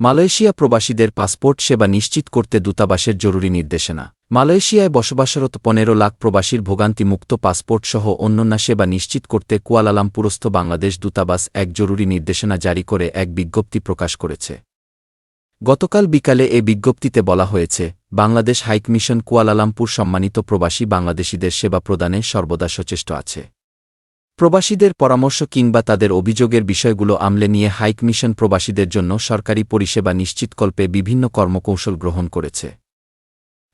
Malaysia প্রবাসীদের passport সেবা নিশ্চিত করতে দূতাবাসের জরুরি নির্দেশনা। মালয়েশিয়ায় বসবাসরত পনেরো লাখ প্রবাসীর ভোগান্তিমুক্ত পাসপোর্ট সহ অন্যান্য সেবা নিশ্চিত করতে কুয়ালালামপুরস্থ বাংলাদেশ দূতাবাস এক জরুরি নির্দেশনা জারি করে এক বিজ্ঞপ্তি প্রকাশ করেছে। গতকাল বিকালে এ বিজ্ঞপ্তিতে বলা হয়েছে, বাংলাদেশ হাইকমিশন কুয়ালালামপুর সম্মানিত প্রবাসী বাংলাদেশিদের সেবা প্রদানে সর্বদা সচেষ্ট আছে। প্রবাসীদের পরামর্শ কিংবা তাদের অভিযোগের বিষয়গুলো আমলে নিয়ে হাইকমিশন প্রবাসীদের জন্য সরকারি পরিষেবা নিশ্চিতকল্পে বিভিন্ন কর্মকৌশল গ্রহণ করেছে।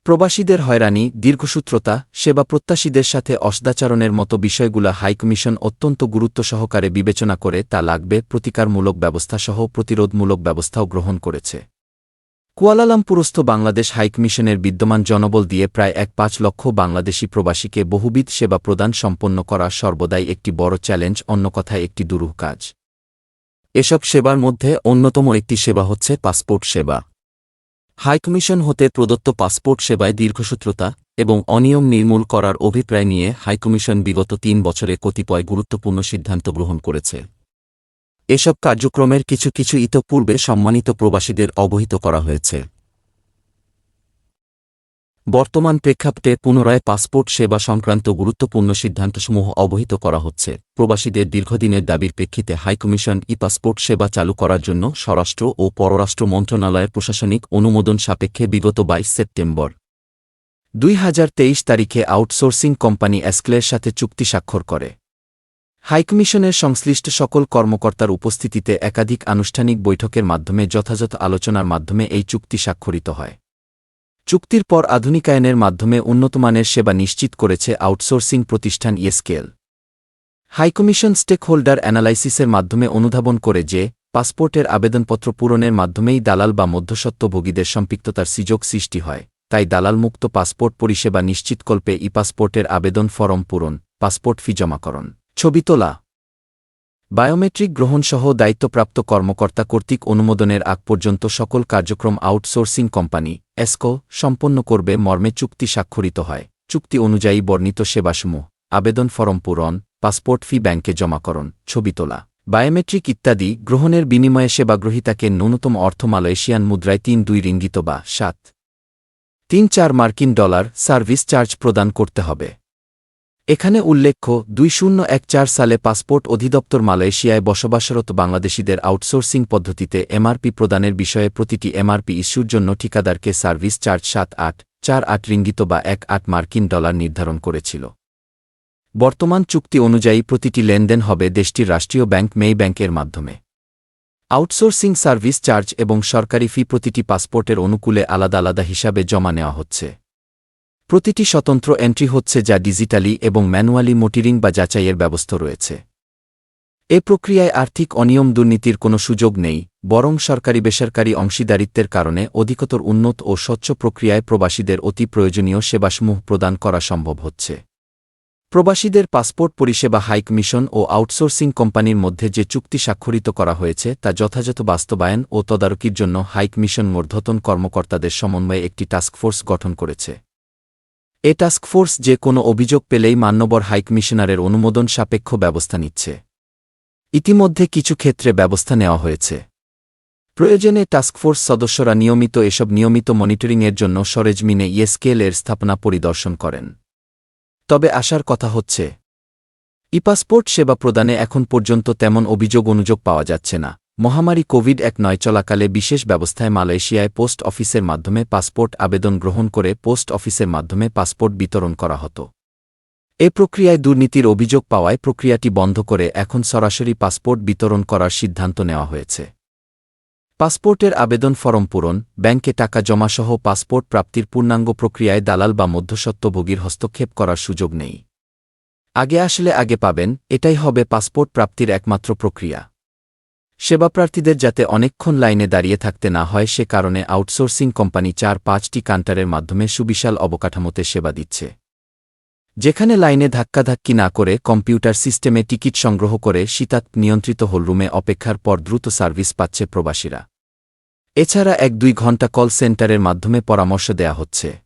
প্রবাসীদের হয়রানি, দীর্ঘসূত্রতা, সেবা প্রত্যাশীদের সাথে অসদাচরণের মতো বিষয়গুলো হাইকমিশন অত্যন্ত গুরুত্ব সহকারে বিবেচনা করে তা লাগবে, প্রতিকারমূলক ব্যবস্থাসহ প্রতিরোধমূলক ব্যবস্থাও গ্রহণ করেছে। কুয়ালালামপুরস্থ বাংলাদেশ হাইকমিশনের বিদ্যমান জনবল দিয়ে প্রায় এক পাঁচ লক্ষ বাংলাদেশি প্রবাসীকে বহুবিধ সেবা প্রদান সম্পন্ন করা সর্বদাই একটি বড় চ্যালেঞ্জ, অন্য কথায় একটি দুরূহ কাজ। এসব সেবার মধ্যে অন্যতম একটি সেবা হচ্ছে পাসপোর্ট সেবা। হাইকমিশন হতে প্রদত্ত পাসপোর্ট সেবায় দীর্ঘসূত্রতা এবং অনিয়ম নির্মূল করার অভিপ্রায় নিয়ে হাইকমিশন বিগত তিন বছরে কতিপয় গুরুত্বপূর্ণ সিদ্ধান্ত গ্রহণ করেছে। এসব কার্যক্রমের কিছু কিছু ইতপূর্বে সম্মানিত প্রবাসীদের অবহিত করা হয়েছে। বর্তমান প্রেক্ষাপটে পুনরায় পাসপোর্ট সেবা সংক্রান্ত গুরুত্বপূর্ণ সিদ্ধান্তসমূহ অবহিত করা হচ্ছে। প্রবাসীদের দীর্ঘদিনের দাবির প্রেক্ষিতে হাইকমিশন ই পাসপোর্ট সেবা চালু করার জন্য স্বরাষ্ট্র ও পররাষ্ট্র মন্ত্রণালয়ের প্রশাসনিক অনুমোদন সাপেক্ষে বিগত বাইশ সেপ্টেম্বর দুই হাজার তেইশ তারিখে আউটসোর্সিং কোম্পানি অ্যাস্কলের সাথে চুক্তি স্বাক্ষর করে। হাইকমিশনের সংশ্লিষ্ট সকল কর্মকর্তার উপস্থিতিতে একাধিক আনুষ্ঠানিক বৈঠকের মাধ্যমে যথাযথ আলোচনার মাধ্যমে এই চুক্তি স্বাক্ষরিত হয়। চুক্তির পর আধুনিকায়নের মাধ্যমে উন্নতমানের সেবা নিশ্চিত করেছে আউটসোর্সিং প্রতিষ্ঠান ইয়েস্কেল হাইকমিশন স্টেক হোল্ডার অ্যানালাইসিসের মাধ্যমে অনুধাবন করে যে, পাসপোর্টের আবেদনপত্র পূরণের মাধ্যমেই দালাল বা মধ্যস্বত্বভোগীদের সম্পৃক্ততার সুযোগ সৃষ্টি হয়, তাই দালালমুক্ত পাসপোর্ট পরিষেবা নিশ্চিতকল্পে ই পাসপোর্টের আবেদন ফরম পূরণ, পাসপোর্ট ফি জমাকরণ ছবি তোলা। বায়োমেট্রিক গ্রহণসহ দায়িত্বপ্রাপ্ত কর্মকর্তা কর্তৃক অনুমোদনের আগ পর্যন্ত সকল কার্যক্রম আউটসোর্সিং কোম্পানি, এসকো, সম্পন্ন করবে মর্মে চুক্তি স্বাক্ষরিত হয়। চুক্তি অনুযায়ী বর্ণিত সেবাসমূহ, আবেদন ফরম পূরণ, পাসপোর্ট ফি ব্যাংকে জমাকরণ ছবি তোলা। বায়োমেট্রিক ইত্যাদি গ্রহণের বিনিময়ে সেবাগ্রহীতাকে ন্যূনতম অর্থ মালয়েশিয়ান মুদ্রায় তিন দুই রিঙ্গিত বা সাত তিন চার মার্কিন ডলার সার্ভিস চার্জ প্রদান করতে হবে। এখানে উল্লেখ্য, দুই শূন্য এক চার সালে পাসপোর্ট অধিদপ্তর মালয়েশিয়ায় বসবাসরত বাংলাদেশিদের আউটসোর্সিং পদ্ধতিতে এমআরপি প্রদানের বিষয়ে প্রতিটি এমআরপি ইস্যুর জন্য ঠিকাদারকে সার্ভিস চার্জ সাত আট, চার আট রিঙ্গিত বা এক আট মার্কিন ডলার নির্ধারণ করেছিল। বর্তমান চুক্তি অনুযায়ী প্রতিটি লেনদেন হবে দেশটির রাষ্ট্রীয় ব্যাংক মেই ব্যাংকের মাধ্যমে। আউটসোর্সিং সার্ভিস চার্জ এবং সরকারি ফি প্রতিটি পাসপোর্টের অনুকূলে আলাদা আলাদা হিসাবে জমা নেওয়া হচ্ছে। প্রতিটি স্বতন্ত্র এন্ট্রি হচ্ছে যা ডিজিটালি এবং ম্যানুয়ালি মোটিরিং বা যাচাইয়ের ব্যবস্থা রয়েছে। এ প্রক্রিয়ায় আর্থিক অনিয়ম দুর্নীতির কোনো সুযোগ নেই, বরং সরকারি বেসরকারি অংশীদারিত্বের কারণে অধিকতর উন্নত ও স্বচ্ছ প্রক্রিয়ায় প্রবাসীদের অতি প্রয়োজনীয় সেবাসমূহ প্রদান করা সম্ভব হচ্ছে। প্রবাসীদের পাসপোর্ট পরিষেবা হাইক মিশন ও আউটসোর্সিং কোম্পানির মধ্যে যে চুক্তি স্বাক্ষরিত করা হয়েছে তা যথাযথ বাস্তবায়ন ও তদারকির জন্য হাইক মিশন মূর্ধতন কর্মকর্তাদের সমন্বয়ে একটি টাস্কফোর্স গঠন করেছে। এ টাস্কফোর্স যে কোনো অভিযোগ পেলেই মান্যবর হাইকমিশনারের অনুমোদন সাপেক্ষ ব্যবস্থা নিচ্ছে। ইতিমধ্যে কিছু ক্ষেত্রে ব্যবস্থা নেওয়া হয়েছে। প্রয়োজনে টাস্কফোর্স সদস্যরা নিয়মিত এসব নিয়মিত মনিটরিংয়ের জন্য সরেজমিনে ইয়েস্কেল এর স্থাপনা পরিদর্শন করেন। তবে আসার কথা হচ্ছে, ইপাসপোর্ট সেবা প্রদানে এখন পর্যন্ত তেমন অভিযোগ অনুযোগ পাওয়া যাচ্ছে না। মহামারী কোভিড এক নয় চলাকালে বিশেষ ব্যবস্থায় মালয়েশিয়ায় পোস্ট অফিসের মাধ্যমে পাসপোর্ট আবেদন গ্রহণ করে পোস্ট অফিসের মাধ্যমে পাসপোর্ট বিতরণ করা হতো। এ প্রক্রিয়ায় দুর্নীতির অভিযোগ পাওয়ায় প্রক্রিয়াটি বন্ধ করে এখন সরাসরি পাসপোর্ট বিতরণ করার সিদ্ধান্ত নেওয়া হয়েছে। পাসপোর্টের আবেদন ফরম পূরণ, ব্যাংকে টাকা জমাসহ পাসপোর্ট প্রাপ্তির পূর্ণাঙ্গ প্রক্রিয়ায় দালাল বা মধ্যস্বত্বভোগীর হস্তক্ষেপ করার সুযোগ নেই। আগে আসলে আগে পাবেন, এটাই হবে পাসপোর্ট প্রাপ্তির একমাত্র প্রক্রিয়া। সেবাপ্রার্থীদের যাতে অনেকক্ষণ লাইনে দাঁড়িয়ে থাকতে না হয়, সে কারণে আউটসোর্সিং কোম্পানি চার পাঁচটি কান্টারের মাধ্যমে সুবিশাল অবকাঠামোতে সেবা দিচ্ছে। যেখানে লাইনে ধাক্কাধাক্কি না করে কম্পিউটার সিস্টেমে টিকিট সংগ্রহ করে শীতাত নিয়ন্ত্রিত হলরুমে অপেক্ষার পর দ্রুত সার্ভিস পাচ্ছে প্রবাসীরা। এছাড়া এক দুই ঘণ্টা কল সেন্টারের মাধ্যমে পরামর্শ দেয়া হচ্ছে।